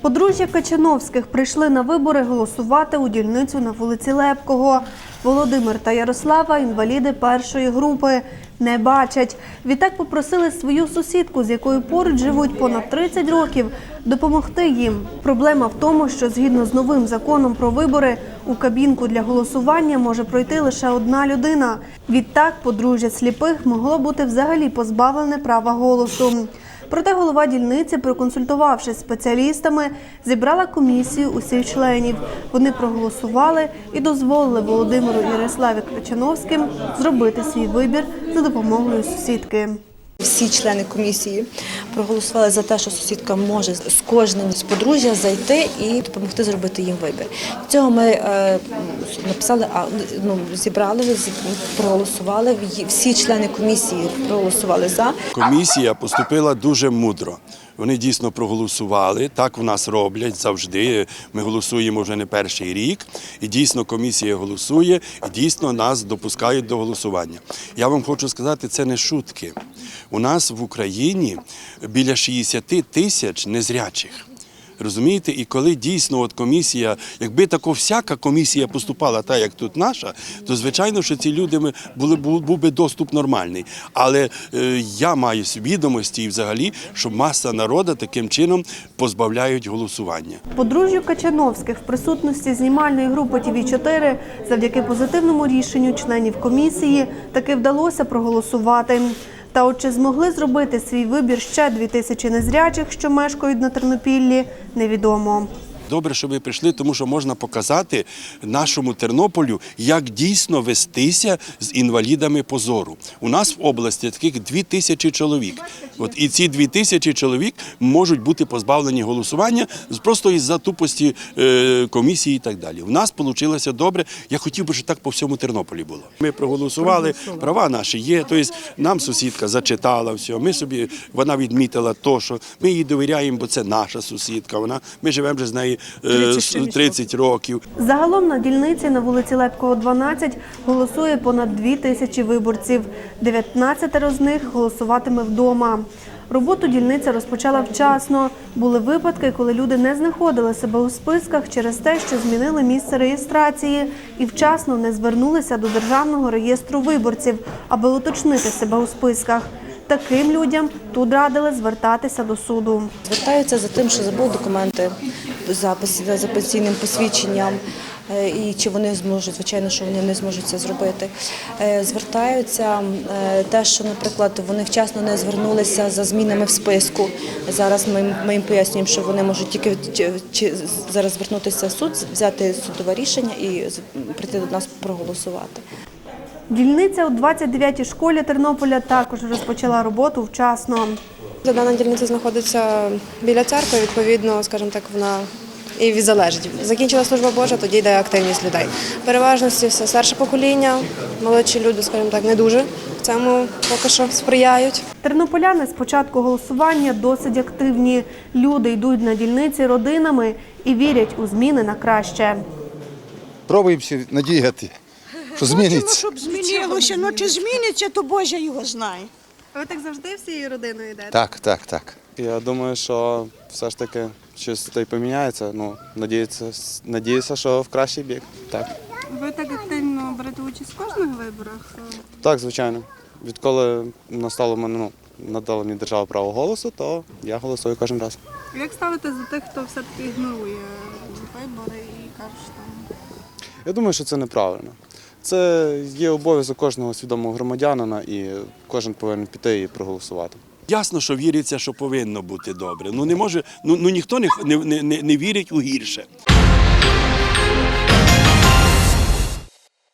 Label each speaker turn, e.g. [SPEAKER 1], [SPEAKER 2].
[SPEAKER 1] Подружжя Качановських прийшли на вибори голосувати у дільницю на вулиці Лепкого. Володимир та Ярослава інваліди першої групи не бачать. Відтак попросили свою сусідку, з якою поруч живуть понад 30 років, допомогти їм. Проблема в тому, що згідно з новим законом про вибори у кабінку для голосування може пройти лише одна людина. Відтак подружжя сліпих могло бути взагалі позбавлене права голосу. Проте голова дільниці, проконсультувавшись спеціалістами, зібрала комісію усіх членів. Вони проголосували і дозволили Володимиру Ярославі Кричановським зробити свій вибір за допомогою сусідки.
[SPEAKER 2] Всі члени комісії проголосували за те, що сусідка може з кожним з подружжя зайти і допомогти зробити їм вибір. Цього ми е, написали, а, ну, зібрали, проголосували. Всі члени комісії проголосували за.
[SPEAKER 3] Комісія поступила дуже мудро. Вони дійсно проголосували. Так в нас роблять завжди. Ми голосуємо вже не перший рік. І дійсно комісія голосує, і дійсно нас допускають до голосування. Я вам хочу сказати, це не шутки. У нас в Україні біля 60 тисяч незрячих. Розумієте, і коли дійсно от комісія, якби тако всяка комісія поступала так, як тут наша, то звичайно, що ці люди були був, би доступ нормальний. Але е, я маю відомості і взагалі, що маса народу таким чином позбавляють голосування.
[SPEAKER 1] Подружжю Качановських в присутності знімальної групи тв 4 завдяки позитивному рішенню членів комісії таки вдалося проголосувати. Та от чи змогли зробити свій вибір ще дві тисячі незрячих, що мешкають на Тернопіллі, невідомо.
[SPEAKER 3] Добре, що ви прийшли, тому що можна показати нашому Тернополю, як дійсно вестися з інвалідами по зору. У нас в області таких дві тисячі чоловік. От і ці дві тисячі чоловік можуть бути позбавлені голосування просто із-за тупості е, комісії і так далі. У нас вийшло добре. Я хотів би, щоб так по всьому Тернополі було. Ми проголосували, права наші є. Тобто нам сусідка зачитала все. Ми собі вона відмітила то, що ми їй довіряємо, бо це наша сусідка. Вона ми живемо вже з нею е, 30 років.
[SPEAKER 1] Загалом на дільниці на вулиці Лепкого, 12 голосує понад 2 тисячі виборців. 19 з них голосуватиме вдома. Роботу дільниця розпочала вчасно. Були випадки, коли люди не знаходили себе у списках через те, що змінили місце реєстрації і вчасно не звернулися до Державного реєстру виборців, аби уточнити себе у списках. Таким людям тут радили звертатися до суду.
[SPEAKER 2] Звертаються за тим, що забули документи за, пенсійним посвідченням. е, І чи вони зможуть, звичайно, що вони не зможуть це зробити. Е, Звертаються е, те, що, наприклад, вони вчасно не звернулися за змінами в списку. Зараз ми, ми їм пояснюємо, що вони можуть тільки чи- зараз звернутися в суд, взяти судове рішення і прийти до нас проголосувати.
[SPEAKER 1] Дільниця у 29-й школі Тернополя також розпочала роботу вчасно.
[SPEAKER 4] Дана дільниця знаходиться біля церкви, відповідно, скажімо так, вона і від- залежить. Закінчила служба Божа, тоді йде активність людей. Переважності все старше покоління, молодші люди, скажімо так, не дуже цьому поки що сприяють.
[SPEAKER 1] Тернополяни з початку голосування досить активні. Люди йдуть на дільниці родинами і вірять у зміни на краще.
[SPEAKER 5] Пробуємося надіяти, що
[SPEAKER 6] Хочемо,
[SPEAKER 5] зміниться.
[SPEAKER 6] щоб змінилося. Ну чи зміниться, то Боже його знає.
[SPEAKER 1] Ви так завжди всією родиною йдете?
[SPEAKER 5] Так, так, так.
[SPEAKER 7] Я думаю, що все ж таки щось та й поміняється. Ну, надіюся, надіюся, що в кращий бік. Так.
[SPEAKER 8] Ви так активно берете участь в кожних виборах?
[SPEAKER 7] Так, звичайно. Відколи настало мене, ну, надала мені держава право голосу, то я голосую кожен раз.
[SPEAKER 8] Як ставитесь до тих, хто все-таки ігнорує вибори і каже, що там
[SPEAKER 7] Я думаю, що це неправильно. Це є обов'язок кожного свідомого громадянина, і кожен повинен піти і проголосувати.
[SPEAKER 3] Ясно, що віриться, що повинно бути добре. Ну не може, ну, ну ніхто не, не, не, не вірить у гірше.